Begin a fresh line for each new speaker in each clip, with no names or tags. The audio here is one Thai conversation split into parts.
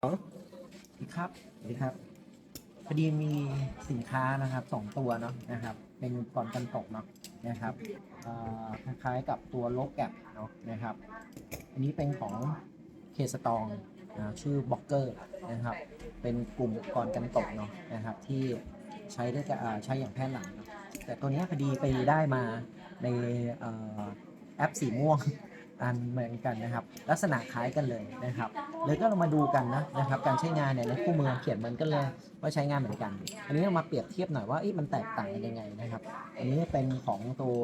สวัสดีครับสวัสดีครับ พอดีมีสินค้านะครับสองตัวเนาะนะครับ เป็นก่อนกันตกเนาะนะครับคล้ายๆกับตัวโลกแกปเนาะนะครับ อันนี้เป็นของเคสตองชื่อบล็อกเกอร์นะครับ เป็นกลุ่มก่อนกันตกเนาะนะครับ ที่ใช้ได้กับอ่ใช้อย่างแพร่หลายแต่ตัวเนี้ยพอดีไปได้มาในออแอปสีม่วง อันเหมือนกันนะครับ ลักษณะคล้ายกันเลยนะครับเลยก็เรามาดูกันนะนะครับ การใช้งานเนี่ยในคู่มือเขียนเหมือนกันเลยว่าใช้งานเหมือนกัน อันนี้เรามาเปรียบเทียบหน่อยว่าอมันแตกต่างยังไงนะครับ อันนี้เป็นของตัว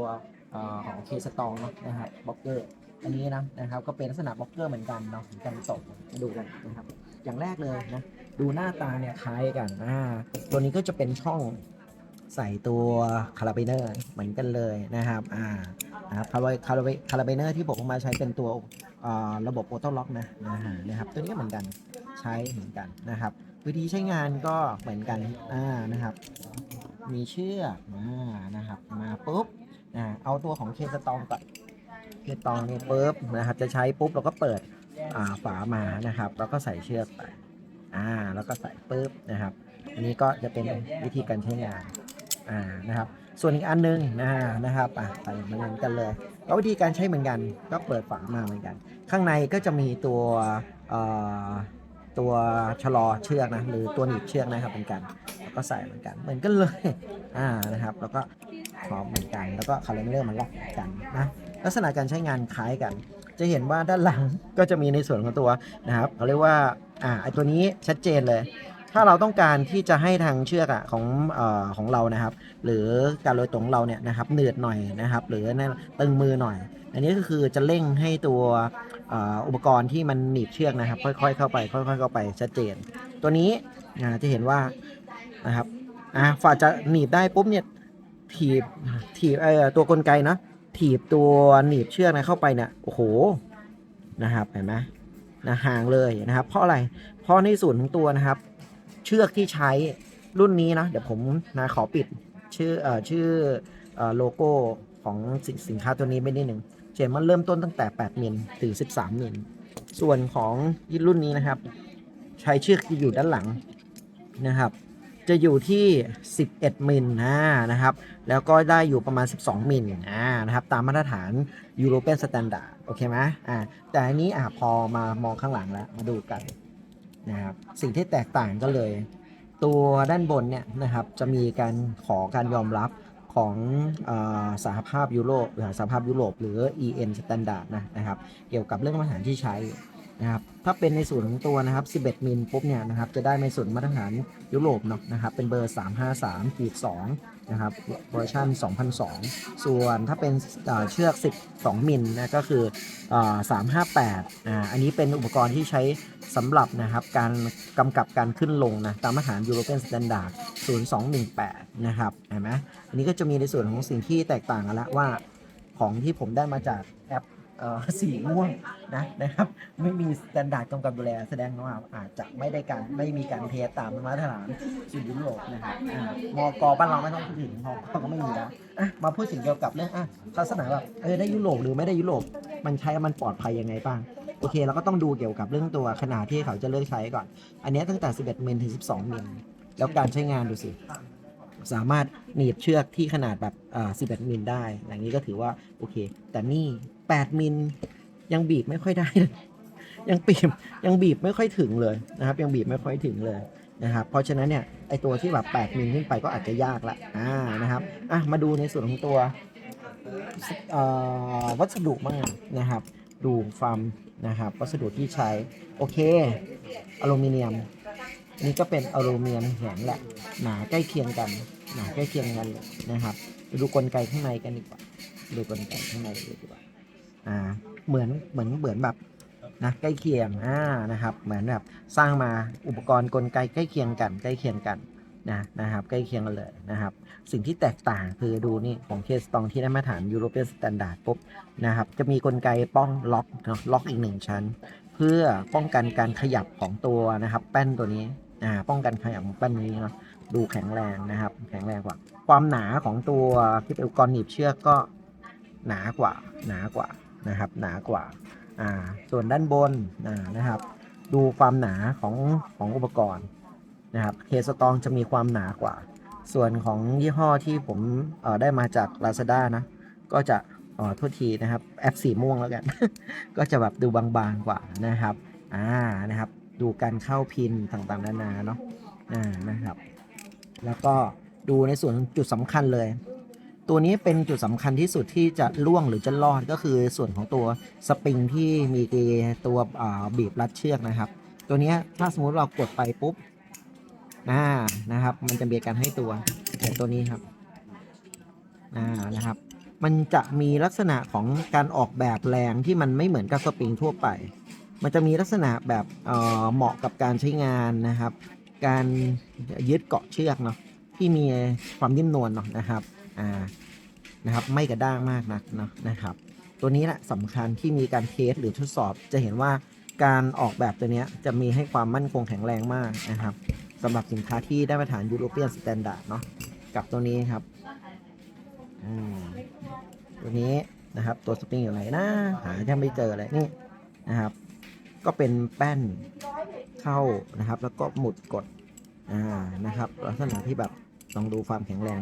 ออของเคสตองเนาะนะครับบล็อกเกอร์อันนี้นะนะครับก็เป็นลักษณะบล็อกเกอร์เหมือนกันเนาะเห็นกันตกมาดูกันนะครับอย่างแรกเลยนะดูหน้าตาเนี่ยคล้ายกันอ่าตัวนี้ก็จะเป็นช่องใส่ตัวคาราบิเนอร์เหมือนกันเลยนะครับอ่า นะครับคาราคาราคาราบิเนอร์ที่ผมเอามาใช้เป็นตัวระบบออโต้ล็อกนะนะนะครับตัวนี้ก็เหมือนกันใช้เหมือนกันนะครับ วิธีใช้งานก็เหมือนกันอ่านะครับ มีเชือกอ่านะครับมาปุ๊บอ่าเอาตัวของเคสตองก่อนเคสตองนี่ปุ๊บนะครับจะใช้ปุ๊บเราก็เปิดอ่าฝามานะครับ แล้วก็ใส่เชือกไปอ่าแล้วก็ใส่ปุ๊บนะครับ อันนี้ก็จะเป็นวิธีการใช้งานอ่านะครับ ส่วนอีกอันหนึงนะนะครับอะใส่เหมือนกันเลยวิธีการใช้เหมือนกันก็เปิดฝามาเหมือนกัน ข้างในก็จะมีตัวเอ่อตัวชะลอเชือกนะหรือตัวหนีบเชือกนะครับเหมือนกันแล้วก็ใส่เหมือนกันเหมือนกันเลยอ่านะครับ แล้วก็พร้อมเหมือนกัน แล้วก็คาเลนเดอร์มันล็อกเหมือนกันนะลักษณะการใช้งานคล้ายกัน จะเห็นว่าด้านหลังก็จะมีในส่วนของตัวนะครับเขาเรียกว่าอ่าไอตัวนี้ชัดเจนเลย ถ้าเราต้องการที่จะให้ทางเชือกอะของเอ่อของเรานะครับ หรือการโรยตัวของเราเนี่ยนะครับเหนืดหน่อยนะครับ หรือนั่นตึงมือหน่อย อันนี้ก็คือจะเร่งให้ตัวอ,อุปกรณ์ที่มันหนีบเชือกนะครับ ค่อยๆ เข้าไป ค่อย ๆ เข้าไปชัดเจน ตัวนี้จะเห็นว่านะครับอ่าฝ่าจะหนีบได้ปุ๊บเนี่ยถีบถีบเอ่อตัวกลไกนะถีบตัวหนีบเชือกนะเข้าไปเนี่ยโอ้โหนะครับเห็นไหมนะห่างเลยนะครับ เพราะอะไรเพราะในส่วนของตัวนะครับ เชือกที่ใช้รุ่นนี้นะ เดี๋ยวผมนะขอปิดชื่อเอ่อชื่อเอ่อโลโก้ของสินสินค้าตัวนี้ไม่นิดหนึ่งเห็นมันเริ่มต้นตั้งแต่ 8 มิลถึง 13 มิล ส่วนของรุ่นนี้นะครับ ใช้เชือกที่อยู่ด้านหลังนะครับ จะอยู่ที่ 11 มิลนะนะครับ แล้วก็ได้อยู่ประมาณ 12 มิลอ่านะครับ ตามมาตรฐานยูโรเปียนสแตนดาร์ดโอเคไหมอ่าแต่อันนี้อะพอมามองข้างหลังแล้ว มาดูกัน นะครับสิ่งที่แตกต่างก็เลย ตัวด้านบนเนี่ยนะครับจะมีการขอการยอมรับของอสหภาพยุโรปหรือสหภาพยุโรปหรือ EN Standard นะนะครับ เกี่ยวกับเรื่องมาตรฐานที่ใช้ นะครับถ้าเป็นในส่วนของตัวนะครับ 11 มิลปุ๊บเนี่ยนะครับจะได้ในส่วนมาตรฐานยุโรปเนาะนะครับเป็นเบอร์ 353ขีด2นะครับเวอร์ชัน2002 ส่วนถ้าเป็นเชือก 12 มิลนะก็คือ 358อ่าอันนี้เป็นอุปกรณ์ที่ใช้สำหรับนะครับการกำกับการขึ้นลงนะตามมาตรฐาน European Standard 0218 นะครับเห็นไหมอันนี้ก็จะมีในส่วนของสิ่งที่แตกต่างกันละว่าของที่ผมได้มาจากแอป สีม่วงนะนะครับ ไม่มีสแตนดาร์ดกำกับดูแลแสดงว่าอาจจะไม่ได้การไม่มีการเทสตามมาตรฐานสูยุโรปนะครับอ่ามกบ้านเราไม่ต้องพูดถึงมกก็ไม่มีแล้วมาพูดถึงเกี่ยวกับเรื่องอะลักษณะแบบเออได้ยุโรปหรือไม่ได้ยุโรปมันใช้มันปลอดภัยยังไงบ้างโอเคเราก็ต้องดูเกี่ยวกับเรื่องตัวขนาดที่เขาจะเลือกใช้ก่อน อันนี้ตั้งแต่ 11มิลถึง 12มิลแล้วการใช้งานดูสิ สามารถหนีบเชือกที่ขนาดแบบอ่า11มิลได้ อย่างนี้ก็ถือว่าโอเค แต่นี่8มิลยังบีบไม่ค่อยได้เลยยังบีบยังบีบไม่ค่อยถึงเลยนะครับ ยังบีบไม่ค่อยถึงเลยนะครับเพราะฉะนั้นเนี่ยไอตัวที่แบบ8มิลขึ้นไปก็อาจจะยากละอ่านะครับอะมาดูในส่วนของตัววัสดุบ้างนะครับ ดูฟาร์มนะครับ วัสดุที่ใช้ โอเค อลูมิเนียม นี่ก็เป็นอลูมิเนียมแข็งแหละ หนาใกล้เคียงกัน หนาใกล้เคียงกันเลยนะครับไปดูกลไกข้างในกันดีกว่า ดูกลไกข้างในดีกว่า อ่า เหมือน เหมือน เหมือนแบบนะใกล้เคียง อ่า นะครับ เหมือนแบบสร้างมาอุปกรณ์กลไกใกล้เคียงกัน ใกล้เคียงกันนะนะครับใกล้เคียงกันเลยนะครับ สิ่งที่แตกต่างคือดูนี่ของเคสตองที่ได้มาตรฐานยูโรเปียนสแตนดาร์ดปุ๊บนะครับจะมีกลไกป้องล็อกเนาะล็อกอีกหนึ่งชั้น เพื่อป้องกันการขยับของตัวนะครับแป้นตัวนี้ อ่าป้องกันขยับของแป้นนี้เนาะดูแข็งแรงนะครับ แข็งแรงกว่า ความหนาของตัวที่เป็นอุปกรณ์หนีบเชือกก็หนากว่าหนากว่านะครับ หนากว่าอ่าส่วนด้านบนอ่านะครับ ดูความหนาของของอุปกรณ์นะครับเคสตองจะมีความหนากว่า ส่วนของยี่ห้อที่ผมเอ่อได้มาจาก Lazada นะก็จะอ๋อโทษทีนะครับแอปสีม่วงแล้วกัน ก็จะแบบดูบางๆกว่านะครับอ่านะครับ ดูการเข้าพินต่างๆนานาเนาะอ่านะครับ แล้วก็ดูในส่วนจุดสำคัญเลย ตัวนี้เป็นจุดสำคัญที่สุดที่จะล่วงหรือจะรอดก็คือส่วนของตัวสปริงที่มีตัวบีบรัดเชือกนะครับ ตัวนี้ถ้าสมมุติเรากดไปปุ๊บอ่านะครับ มันจะมีการให้ตัวอย่ตัวนี้ครับอ่านะครับ มันจะมีลักษณะของการออกแบบแรงที่มันไม่เหมือนกับสปริงทั่วไป มันจะมีลักษณะแบบเเหมาะกับการใช้งานนะครับ การยึดเกาะเชือกเนาะที่มีความนิ่มนวลเนาะนะครับอ่านะครับไม่กระด้างมากนักเนาะนะครับ ตัวนี้แหละสำคัญที่มีการเทสหรือทดสอบจะเห็นว่าการออกแบบตัวนี้จะมีให้ความมั่นคงแข็งแรงมากนะครับสำหรับสินค้าที่ได้มาตรฐานยูโรเปียนสแตนดาร์ดเนาะกับตัวนี้ครับอืมตัวนี้นะครับ ตัวสปริงอยู่ไหนนะหายังไม่เจอเลยนี่นะครับ ก็เป็นแป้นเข้านะครับ แล้วก็หมุดกดอ่านะครับ ลักษณะที่แบบลองดูความแข็งแรง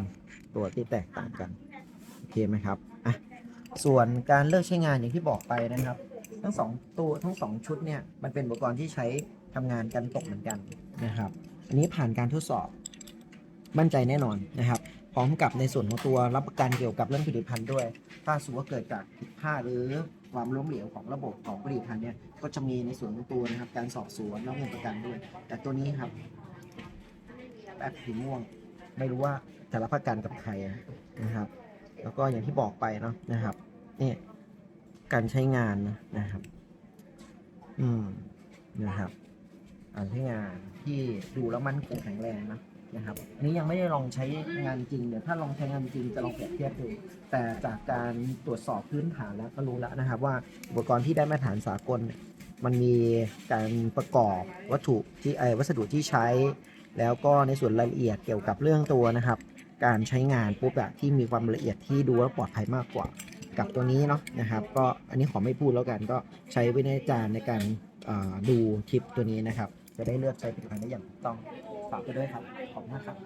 ตัวที่แตกต่างกันโอเคไหมครับอะส่วนการเลิกใช้งานอย่างที่บอกไปนะครับ ทั้งสองตัวทั้งสองชุดเนี่ยมันเป็นอุปกรณ์ที่ใช้ทำงานกันตกเหมือนกันนะครับ อันนี้ผ่านการทดสอบมั่นใจแน่นอนนะครับ พร้อมกับในส่วนของตัวรับประกันเกี่ยวกับเรื่องผลิตภัณฑ์ด้วย ถ้าสมมติว่าเกิดจากผิดพลาดหรือ ความล้มเหลวของระบบของผลิตภัณฑ์เนี่ยก็จะมีในส่วนของตัวนะครับ การสอบสวนแล้วเงินประกันด้วย แต่ตัวนี้ครับแป๊บสีม่วง ไม่รู้ว่าจะรับประกันกับใครนะครับ แล้วก็อย่างที่บอกไปเนาะนะครับเนี่ยการใช้งานนะนะครับ อืมนะครับการใช้งานที่ดูแล้วมันคงแข็งแรงนะ นะครับอันนี้ยังไม่ได้ลองใช้งานจริงเดี๋ยวถ้าลองใช้งานจริงจะลองเปรียบเทียบดูแต่จากการตรวจสอบพื้นฐานแล้วก็รู้แล้วนะครับ ว่าอุปกรณ์ที่ได้มาตรฐานสากลมันมีการประกอบวัตถุที่เอวัสดุที่ใช้ แล้วก็ในส่วนรายละเอียดเกี่ยวกับเรื่องตัวนะครับ การใช้งานปุ๊บอะที่มีความละเอียดที่ดูแลปลอดภัยมากกว่ากับตัวนี้เนาะนะครับ ก็อันนี้ขอไม่พูดแล้วกันก็ใช้วินัยจารณ์ในการดูคลิปตัวนี้นะครับ จะได้เลือกใช้ผลิตภัณฑ์ได้อย่างถูกต้อง ฝากไปด้วยครับ ขอบคุณมากครับ